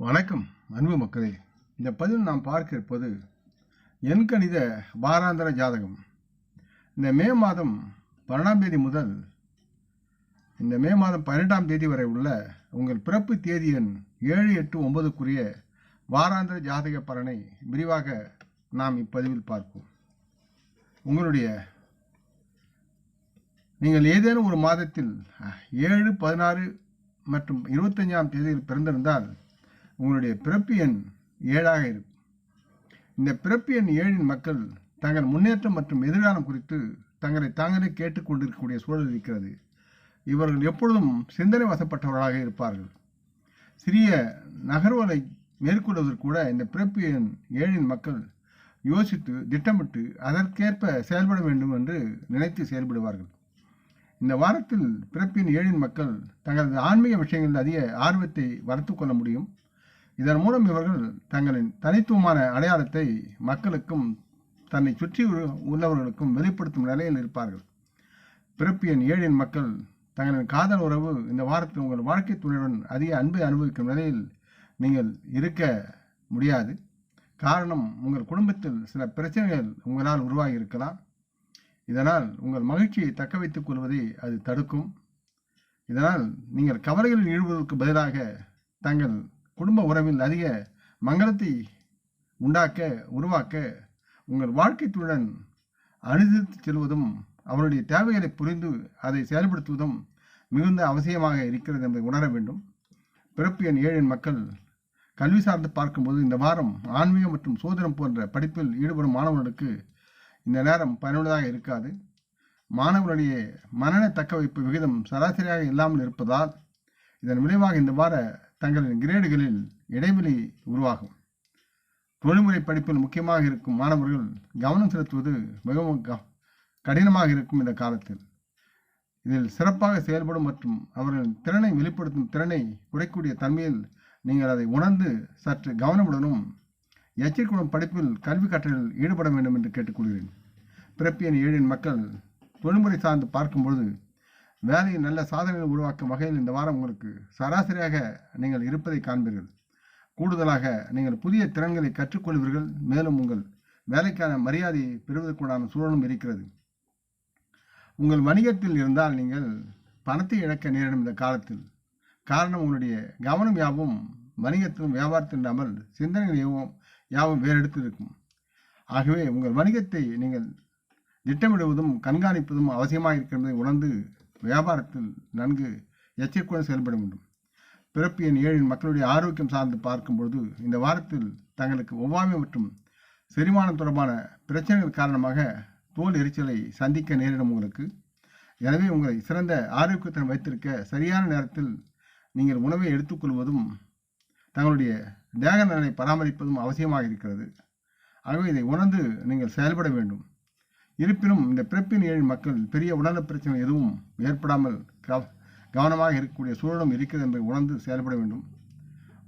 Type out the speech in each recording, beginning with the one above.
வணக்கம் அன்பு மக்களே. இந்த பதிவில் நாம் பார்க்க இருப்பது எண்கணித வாராந்திர ஜாதகம். இந்த மே மாதம் பன்னெண்டாம் தேதி முதல் இந்த மே மாதம் பன்னெண்டாம் தேதி வரை உள்ள உங்கள் பிறப்பு தேதி எண் ஏழு எட்டு ஒன்பதுக்குரிய வாராந்திர ஜாதக பலனை விரிவாக நாம் இப்பதிவில் பார்ப்போம். உங்களுடைய நீங்கள் ஏதேனும் ஒரு மாதத்தில் ஏழு பதினாறு மற்றும் இருபத்தஞ்சாம் தேதியில் பிறந்திருந்தால் உங்களுடைய பிறப்பு எண் ஏழாக இருக்கும். இந்த பிறப்பு எண் ஏழின் மக்கள் தங்கள் முன்னேற்றம் மற்றும் எதிர்காலம் குறித்து தங்களை தாங்களே கேட்டுக்கொண்டிருக்கக்கூடிய சூழல் இருக்கிறது. இவர்கள் எப்பொழுதும் சிந்தனை வசப்பட்டவர்களாக இருப்பார்கள். சிறிய நகர்வலை மேற்கொள்வதற்கு கூட இந்த பிறப்பு எண் ஏழின் மக்கள் யோசித்து திட்டமிட்டு அதற்கேற்ப செயல்பட வேண்டும் என்று நினைத்து செயல்படுவார்கள். இந்த வாரத்தில் பிறப்பின் ஏழின் மக்கள் தங்களது ஆன்மீக விஷயங்களில் அதிக ஆர்வத்தை வளர்த்து கொள்ள முடியும். இதன் மூலம் இவர்கள் தங்களின் தனித்துவமான அடையாளத்தை மக்களுக்கும் தன்னை சுற்றி உள்ளவர்களுக்கும் வெளிப்படுத்தும் நிலையில் இருப்பார்கள். பிறப்பியன் ஏழின் மக்கள் தங்களின் காதல் உறவு இந்த வாரத்தில் உங்கள் வாழ்க்கை துணையுடன் அதிக அன்பை அனுபவிக்கும் நிலையில் நீங்கள் இருக்க முடியாது. காரணம் உங்கள் குடும்பத்தில் சில பிரச்சனைகள் உங்களால் உருவாகி இருக்கலாம் இதனால் உங்கள் மகிழ்ச்சியை தக்க வைத்துக் கொள்வதை அது தடுக்கும். இதனால் நீங்கள் கவலைகளில் ஈடுபடுவதற்கு பதிலாக தங்கள் குடும்ப உறவில் அதிக மங்களத்தை உண்டாக்க உருவாக்க உங்கள் வாழ்க்கை துடன் அனுசரித்து செல்வதும் அவருடைய தேவைகளை புரிந்து அதை செயல்படுத்துவதும் மிகுந்த அவசியமாக இருக்கிறது என்பதை உணர வேண்டும். பிறப்பு எண் ஏழின் மக்கள் கல்வி சார்ந்து பார்க்கும்போது இந்த வாரம் ஆன்மீகம் மற்றும் சோதனம் போன்ற படிப்பில் ஈடுபடும் மாணவர்களுக்கு இந்த நேரம் பயனுள்ளதாக இருக்காது. மாணவர்களுடைய மனநல தக்க வைப்பு விகிதம் சராசரியாக இல்லாமல் இருப்பதால் இதன் விளைவாக இந்த வார தங்களின் கிரேடுகளில் இடைவெளி உருவாகும். தொழில்முறை படிப்பில் முக்கியமாக இருக்கும் மாணவர்கள் கவனம் செலுத்துவது மிகவும் க- கடினமாக இருக்கும் இந்த காலத்தில். இதில் சிறப்பாக செயல்படும் மற்றும் அவர்களின் திறனை வெளிப்படுத்தும் திறனை குறைக்கூடிய தன்மையில் நீங்கள் அதை உணர்ந்து சற்று கவனமுடனும் எச்சரிக்கையுடன் படிப்பில் கல்வி கற்றலில் ஈடுபட வேண்டும் என்று கேட்டுக்கொள்கிறேன். பிறப்பியன் ஏழின் மக்கள் தொழில்முறை சார்ந்து பார்க்கும்பொழுது வேலையில் நல்ல சாதனைகளை உருவாக்கும் வகையில் இந்த வாரம் உங்களுக்கு சராசரியாக நீங்கள் இருப்பதை காண்பீர்கள். கூடுதலாக நீங்கள் புதிய திறன்களை கற்றுக்கொள்வீர்கள். மேலும் உங்கள் வேலைக்கான மரியாதையை பெறுவதற்குண்டான சூழலும் இருக்கிறது. உங்கள் வணிகத்தில் இருந்தால் நீங்கள் பணத்தை இழக்க நேரிடும் இந்த காலத்தில். காரணம் உங்களுடைய கவனம் யாவும் வணிகத்திலும் வியாபாரத்தில் இல்லாமல் சிந்தனைகள் யாவும் யாவும் வேறெடுத்து இருக்கும். ஆகவே உங்கள் வணிகத்தை நீங்கள் திட்டமிடுவதும் கண்காணிப்பதும் அவசியமாக இருக்கிறதை உணர்ந்து வியாபாரத்தில் நன்கு எச்சரிக்கையுடன் செயல்பட வேண்டும். பிறப்பு எண் ஏழின் மக்களுடைய ஆரோக்கியம் சார்ந்து பார்க்கும்பொழுது இந்த வாரத்தில் தங்களுக்கு ஒவ்வாமை மற்றும் செரிமானம் தொடர்பான பிரச்சனைகள் காரணமாக தோல் எரிச்சலை சந்திக்க நேரிடும் உங்களுக்கு. எனவே உங்களை சிறந்த ஆரோக்கியத்துடன் வைத்திருக்க சரியான நேரத்தில் நீங்கள் உணவை எடுத்துக்கொள்வதும் தங்களுடைய தேக நலனை பராமரிப்பதும் அவசியமாக இருக்கிறது. ஆகவே இதை உணர்ந்து நீங்கள் செயல்பட வேண்டும். இருப்பினும் இந்த பிறப்பின் ஏழு மக்கள் பெரிய உடல்நல பிரச்சனை எதுவும் ஏற்படாமல் கவ- கவனமாக இருக்கக்கூடிய சூழலும் இருக்கிறது என்பதை உணர்ந்து செயல்பட வேண்டும்.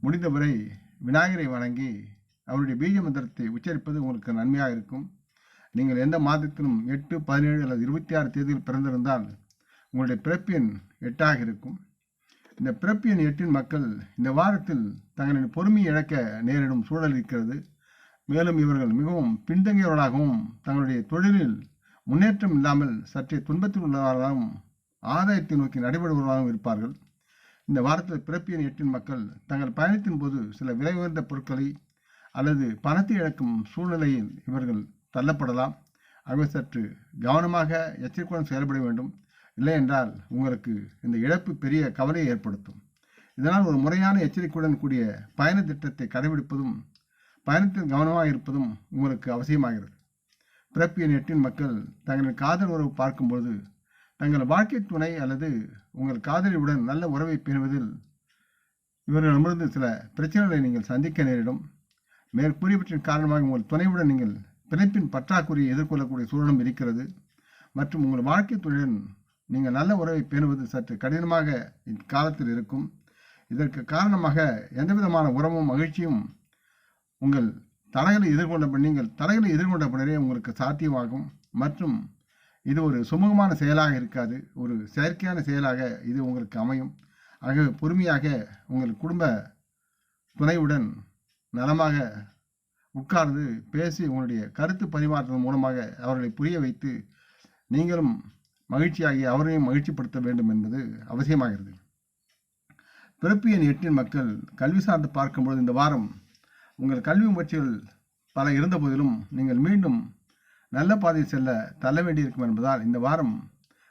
முடிந்தவரை விநாயகரை வணங்கி அவருடைய பீஜ மந்திரத்தை உச்சரிப்பது உங்களுக்கு நன்மையாக இருக்கும். நீங்கள் எந்த மாதத்திலும் எட்டு பதினேழு அல்லது இருபத்தி ஆறு தேதியில் பிறந்திருந்தால் உங்களுடைய பிறப்பு எண் எட்டாக இருக்கும். இந்த பிறப்பு எண் எட்டின் மக்கள் இந்த வாரத்தில் தங்களின் பொறுமையை இழக்க நேரிடும் சூழல் இருக்கிறது. மேலும் இவர்கள் மிகவும் பின்தங்கியவர்களாகவும் தங்களுடைய தொழிலில் முன்னேற்றம் இல்லாமல் சற்றே துன்பத்தில் உள்ளவர்களாகவும் ஆதாயத்தை நோக்கி நடைபெறுபவர்களாகவும் இருப்பார்கள். இந்த வாரத்தில் பிறப்பியன் எட்டின் மக்கள் தங்கள் பயணத்தின் போது சில விலை உயர்ந்த பொருட்களை அல்லது பணத்தை இழக்கும் சூழ்நிலையில் இவர்கள் தள்ளப்படலாம். ஆகவே சற்று கவனமாக எச்சரிக்கையுடன் செயல்பட வேண்டும். இல்லை என்றால் உங்களுக்கு இந்த இழப்பு பெரிய கவலையை ஏற்படுத்தும். இதனால் ஒரு முறையான எச்சரிக்கையுடன் கூடிய பயண திட்டத்தை கடைபிடிப்பதும் பயணத்தில் கவனமாக இருப்பதும் உங்களுக்கு அவசியமாகிறது. பிறப்பிய எண் எட்டின் மக்கள் தங்களின் காதல் உறவு பார்க்கும்போது தங்கள் வாழ்க்கை துணை அல்லது உங்கள் காதலியுடன் நல்ல உறவை பேணுவதில் இவர்களிடமிருந்து சில பிரச்சனைகளை நீங்கள் சந்திக்க நேரிடும். மேற்கூறியவற்றின் காரணமாக உங்கள் துணையுடன் நீங்கள் பிணைப்பின் பற்றாக்குறையை எதிர்கொள்ளக்கூடிய சூழலும் இருக்கிறது. மற்றும் உங்கள் வாழ்க்கை துணையுடன் நீங்கள் நல்ல உறவை பேணுவது சற்று கடினமாக இக்காலத்தில் இருக்கும். இதற்கு காரணமாக எந்தவிதமான உறவும் மகிழ்ச்சியும் உங்கள் தடைகளை எதிர்கொண்ட பின் நீங்கள் தடைகளை எதிர்கொண்ட பின்னரே உங்களுக்கு சாத்தியமாகும். மற்றும் இது ஒரு சுமூகமான செயலாக இருக்காது. ஒரு செயற்கையான செயலாக இது உங்களுக்கு அமையும். ஆகவே பொறுமையாக உங்கள் குடும்ப துணையுடன் நலமாக உட்கார்ந்து பேசி உங்களுடைய கருத்து பரிமாற்றம் மூலமாக அவர்களை புரிய வைத்து நீங்களும் மகிழ்ச்சியாகி அவரையும் மகிழ்ச்சிப்படுத்த வேண்டும் என்பது அவசியமாகிறது. பிறப்பு எண் எட்டின் மக்கள் கல்வி சார்ந்து பார்க்கும்பொழுது இந்த வாரம் உங்கள் கல்வி முயற்சிகள் பல இருந்த போதிலும் நீங்கள் மீண்டும் நல்ல பாதையில் செல்ல தள்ள வேண்டியிருக்கும் என்பதால் இந்த வாரம்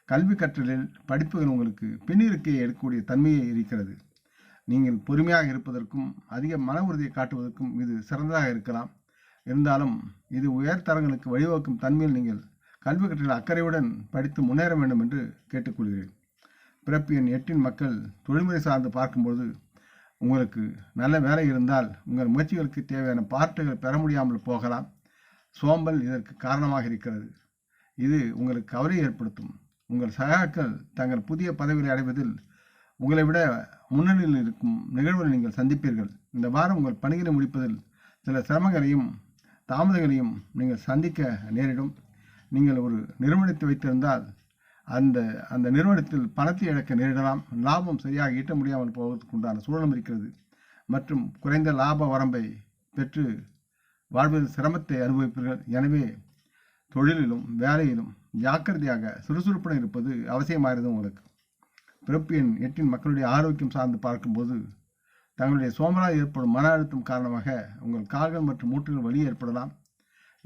கல்வி கற்றலில் படிப்புகள் உங்களுக்கு பின்னிருக்கையை எடுக்கக்கூடிய தன்மையே இருக்கிறது. நீங்கள் பொறுமையாக இருப்பதற்கும் அதிக மன உறுதியை காட்டுவதற்கும் இது சிறந்ததாக இருக்கலாம். இருந்தாலும் இது உயர்தரங்களுக்கு வழிவகுக்கும் தன்மையில் நீங்கள் கல்வி கற்றல் அக்கறையுடன் படித்து முன்னேற வேண்டும் என்று கேட்டுக்கொள்கிறேன். பிறப்பு எண் எட்டின் மக்கள் தொழில்முறை சார்ந்து பார்க்கும்போது உங்களுக்கு நல்ல வேலை இருந்தால் உங்கள் முயற்சிகளுக்கு தேவையான பாட்டுகள் பெற முடியாமல் போகலாம். சோம்பல் இதற்கு காரணமாக இருக்கிறது. இது உங்களுக்கு கவலை ஏற்படுத்தும். உங்கள் சகாக்கள் தங்கள் புதிய பதவிகளை அடைவதில் உங்களை விட முன்னணியில் இருக்கும் நிகழ்வுகளை நீங்கள் சந்திப்பீர்கள். இந்த வாரம் உங்கள் பணிகளை முடிப்பதில் சில சிரமங்களையும் தாமதங்களையும் நீங்கள் சந்திக்க நேரிடும். நீங்கள் ஒரு நிறுவனத்தை வைத்திருந்தால் அந்த அந்த நிறுவனத்தில் பணத்தை இழக்க நேரிடலாம். லாபம் சரியாக ஈட்ட முடியாமல் போவதற்கு உண்டான சூழலும் இருக்கிறது. மற்றும் குறைந்த லாப வரம்பை பெற்று வாழ்வதில் சிரமத்தை அனுபவிப்பீர்கள். எனவே தொழிலிலும் வேலையிலும் ஜாக்கிரதையாக சுறுசுறுப்புடன் இருப்பது அவசியமாகிறது உங்களுக்கு. பிறப்பு எண் எட்டின் மக்களுடைய ஆரோக்கியம் சார்ந்து பார்க்கும்போது தங்களுடைய சோமரால் ஏற்படும் மன அழுத்தம் காரணமாக உங்கள் கால்கள் மற்றும் மூட்டுகள் வலி ஏற்படலாம்.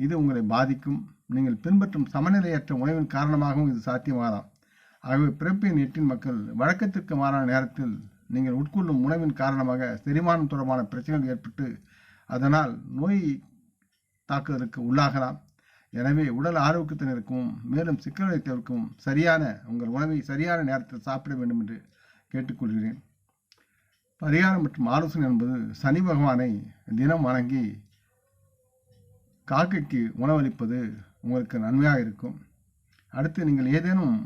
இது உங்களை பாதிக்கும். நீங்கள் பின்பற்றும் சமநிலையற்ற உணவின் காரணமாகவும் இது சாத்தியமாகலாம். ஆகவே பிறப்பின் எட்டின் மக்கள் வழக்கத்திற்கு மாறான நேரத்தில் நீங்கள் உட்கொள்ளும் உணவின் காரணமாக செரிமானம் தொடர்பான பிரச்சனைகள் ஏற்பட்டு அதனால் நோய் தாக்குதலுக்கு உள்ளாகலாம். எனவே உடல் ஆரோக்கியத்தினருக்கும் மேலும் சிக்கல்களை தவிர்க்கும் சரியான உங்கள் உணவை சரியான நேரத்தில் சாப்பிட வேண்டும் என்று கேட்டுக்கொள்கிறேன். பரிகாரம் மற்றும் ஆலோசனை என்பது சனி பகவானை தினம் வணங்கி காக்கைக்கு உணவளிப்பது உங்களுக்கு நன்மையாக இருக்கும். அடுத்து நீங்கள் ஏதேனும்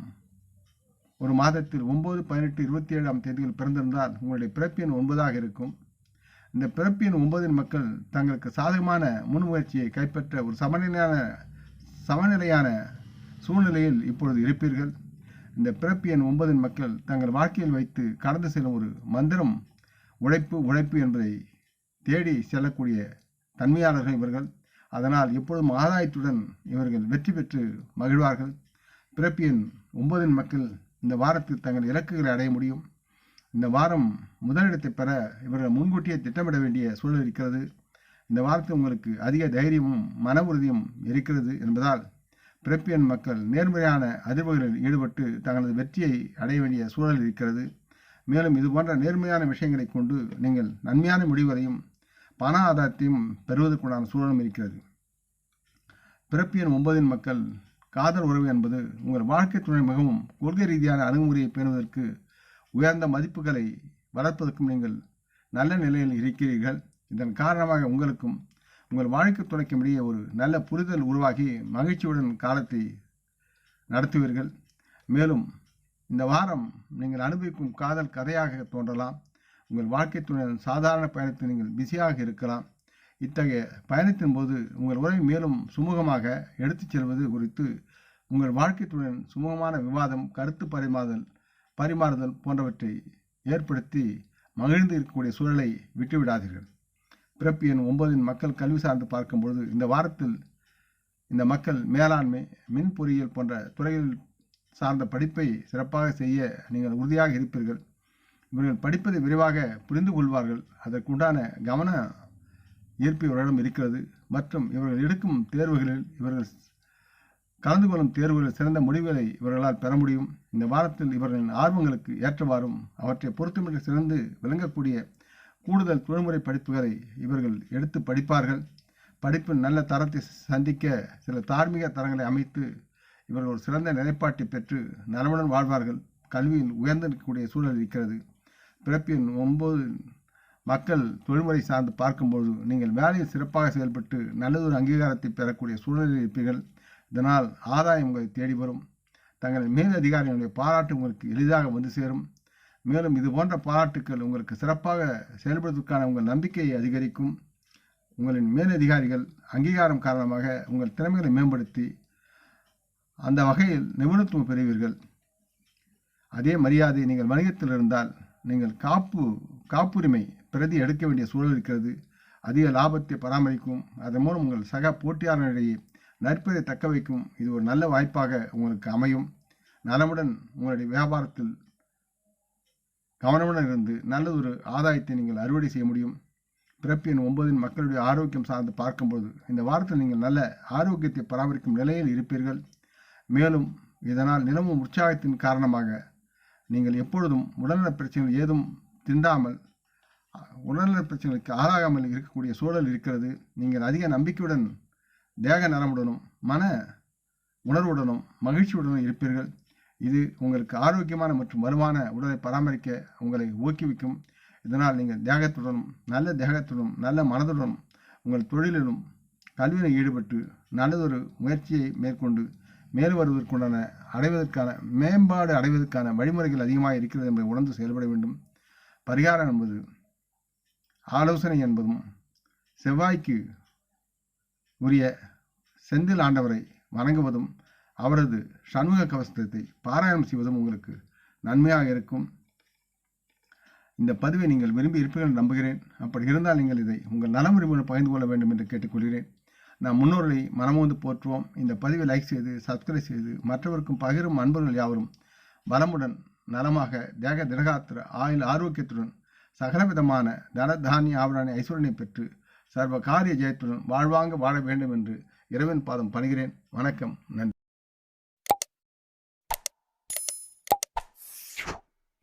ஒரு மாதத்தில் ஒம்பது பதினெட்டு இருபத்தி ஏழாம் தேதியில் பிறந்திருந்தால் உங்களுடைய பிறப்பு எண் ஒன்பதாக இருக்கும். இந்த பிறப்பு எண் ஒன்பதின் மக்கள் தங்களுக்கு சாதகமான முன்முயற்சியை கைப்பற்ற ஒரு சமநிலையான சமநிலையான சூழ்நிலையில் இப்பொழுது இருப்பீர்கள். இந்த பிறப்பு எண் ஒன்பதின் மக்கள் தங்கள் வாழ்க்கையில் வைத்து கடந்து செல்லும் ஒரு மந்திரம் உழைப்பு உழைப்பு என்பதை தேடி செல்லக்கூடிய தன்மையாளர்கள் இவர்கள். அதனால் எப்பொழுதும் ஆதாயத்துடன் இவர்கள் வெற்றி பெற்று மகிழ்வார்கள். பிறப்பியன் ஒன்பதின் மக்கள் இந்த வாரத்தில் தங்கள் இலக்குகளை அடைய முடியும். இந்த வாரம் முதலிடத்தை பெற இவர்கள் முன்கூட்டியே திட்டமிட வேண்டிய சூழல் இருக்கிறது. இந்த வாரத்தில் உங்களுக்கு அதிக தைரியமும் மன உறுதியும் இருக்கிறது என்பதால் பிறப்பியன் மக்கள் நேர்மறையான அதிர்வுகளில் ஈடுபட்டு தங்களது வெற்றியை அடைய வேண்டிய சூழல் இருக்கிறது. மேலும் இது போன்ற நேர்மையான விஷயங்களை கொண்டு நீங்கள் நன்மையான முடிவுகளையும் பண ஆதாயத்தையும் பெறுவதற்குண்டான சூழலும் இருக்கிறது. பிறப்பியன் ஒன்பதின் மக்கள் காதல் உறவு என்பது உங்கள் வாழ்க்கை துணை மிகவும் கொள்கை ரீதியான அணுகுமுறையை பேணுவதற்கு உயர்ந்த மதிப்புகளை வளர்ப்பதற்கும் நீங்கள் நல்ல நிலையில் இருக்கிறீர்கள். இதன் காரணமாக உங்களுக்கும் உங்கள் வாழ்க்கை துணைக்கும் இடையே ஒரு நல்ல புரிதல் உருவாகி மகிழ்ச்சியுடன் காலத்தை நடத்துவீர்கள். மேலும் இந்த வாரம் நீங்கள் அனுபவிக்கும் காதல் கதையாக தோன்றலாம். உங்கள் வாழ்க்கை சாதாரண பயணத்தில் நீங்கள் பிஸியாக இருக்கலாம். இத்தகைய பயணத்தின் போது உங்கள் உறவை மேலும் சுமூகமாக எடுத்துச் செல்வது குறித்து உங்கள் வாழ்க்கை துணையின் சுமூகமான விவாதம் கருத்து பரிமாறுதல் பரிமாறுதல் போன்றவற்றை ஏற்படுத்தி மகிழ்ந்து இருக்கக்கூடிய சூழலை விட்டுவிடாதீர்கள். பிறப்பு எண் ஒன்பதின் மக்கள் கல்வி சார்ந்து பார்க்கும்பொழுது இந்த வாரத்தில் இந்த மக்கள் மேலாண்மை மின் பொறியியல் போன்ற துறைகளில் சார்ந்த படிப்பை சிறப்பாக செய்ய நீங்கள் உறுதியாக இருப்பீர்கள். இவர்கள் படிப்பதை விரைவாக புரிந்து கொள்வார்கள். அதற்குண்டான கவன ஈர்ப்பு இவர்களிடம் இருக்கிறது. மற்றும் இவர்கள் எடுக்கும் தேர்வுகளில் இவர்கள் கலந்து கொள்ளும் தேர்வுகளில் சிறந்த முடிவுகளை இவர்களால் பெற முடியும். இந்த வாரத்தில் இவர்களின் ஆர்வங்களுக்கு ஏற்றவாறும் அவற்றை பொறுத்தமற்ற சிறந்து விளங்கக்கூடிய கூடுதல் தொழில்முறை படிப்புகளை இவர்கள் எடுத்து படிப்பார்கள். படிப்பின் நல்ல தரத்தை சந்திக்க சில தார்மீக தரங்களை அமைத்து இவர்கள் ஒரு சிறந்த நிலைப்பாட்டை பெற்று நலமுடன் வாழ்வார்கள். கல்வியில் உயர்ந்திருக்கக்கூடிய சூழல் இருக்கிறது. பிறப்பின் ஒன்பது மக்கள் தொழில்முறை சார்ந்து பார்க்கும்போது நீங்கள் வேலையில் சிறப்பாக செயல்பட்டு நல்லதொரு அங்கீகாரத்தை பெறக்கூடிய சூழலில் இருப்பீர்கள். இதனால் ஆதாயம் உங்களை தேடி வரும். தங்கள் மேல் அதிகாரிகளுடைய பாராட்டு உங்களுக்கு எளிதாக வந்து சேரும். மேலும் இது போன்ற பாராட்டுக்கள் உங்களுக்கு சிறப்பாக செயல்படுவதற்கான உங்கள் நம்பிக்கையை அதிகரிக்கும். உங்களின் மேலதிகாரிகள் அங்கீகாரம் காரணமாக உங்கள் திறமைகளை மேம்படுத்தி அந்த வகையில் நிபுணத்துவம் பெறுவீர்கள். அதே மரியாதை நீங்கள் வணிகத்தில் இருந்தால் நீங்கள் காப்பு காப்புரிமை பிரதி எடுக்க வேண்டிய சூழல் இருக்கிறது. அதிக லாபத்தை பராமரிக்கும். அதன் மூலம் உங்கள் சக போட்டியாளர்களிடையே நற்பெயரை தக்க வைக்கும். இது ஒரு நல்ல வாய்ப்பாக உங்களுக்கு அமையும். நலமுடன் உங்களுடைய வியாபாரத்தில் கவனமுடன் இருந்து நல்லதொரு ஆதாயத்தை நீங்கள் அறுவடை செய்ய முடியும். பிறப்பு எண் ஒன்பதின் மக்களுடைய ஆரோக்கியம் சார்ந்து பார்க்கும்போது இந்த வாரத்தில் நீங்கள் நல்ல ஆரோக்கியத்தை பராமரிக்கும் நிலையில் இருப்பீர்கள். மேலும் இதனால் நிலவும் உற்சாகத்தின் காரணமாக நீங்கள் எப்பொழுதும் உடல்நலப் பிரச்சனைகள் ஏதும் திண்டாமல் உடல்நலப் பிரச்சனைகளுக்கு ஆளாகாமல் இருக்கக்கூடிய சூழல் இருக்கிறது. நீங்கள் அதிக நம்பிக்கையுடன் தேக நலமுடனும் மன உணர்வுடனும் மகிழ்ச்சியுடனும் இருப்பீர்கள். இது உங்களுக்கு ஆரோக்கியமான மற்றும் வலுவான உடலை பராமரிக்க உங்களை ஊக்குவிக்கும். இதனால் நீங்கள் தேகத்துடனும் நல்ல தேகத்துடனும் நல்ல மனதுடனும் உங்கள் தொழிலிலும் கல்வியில் ஈடுபட்டு நல்லதொரு முயற்சியை மேற்கொண்டு மேல் வருவதற்குண்டான அடைவதற்கான மேம்பாடு அடைவதற்கான வழிமுறைகள் அதிகமாக இருக்கிறது என்பதை உணர்ந்து செயல்பட வேண்டும். பரிகாரம் என்பது ஆலோசனை என்பதும் செவ்வாய்க்கு உரிய செந்தில் ஆண்டவரை வணங்குவதும் அவரது சண்முக கவசத்தை பாராயணம் செய்வதும் உங்களுக்கு நன்மையாக இருக்கும். இந்த பதிவை நீங்கள் விரும்பி இருப்பீர்கள் நம்புகிறேன். அப்படி இருந்தால் நீங்கள் இதை உங்கள் நலமுறைமுறை பகிர்ந்து கொள்ள வேண்டும் என்று கேட்டுக்கொள்கிறேன். நம் முன்னோர்களை மனமோந்து போற்றுவோம். இந்த பதிவை லைக் செய்து சப்ஸ்கிரைப் செய்து மற்றவருக்கும் பகிரும் அன்பர்கள் யாவரும் பலமுடன் நலமாக தேக திரகாத்திர ஆயுள் ஆரோக்கியத்துடன் சகலவிதமான தன தானிய ஆவண ஐஸ்வரனை பெற்று சர்வ காரிய ஜெயத்துடன் வாழ்வாங்க வாழ வேண்டும் என்று இறைவன் பாதம் பணிகிறேன். வணக்கம் நன்றி.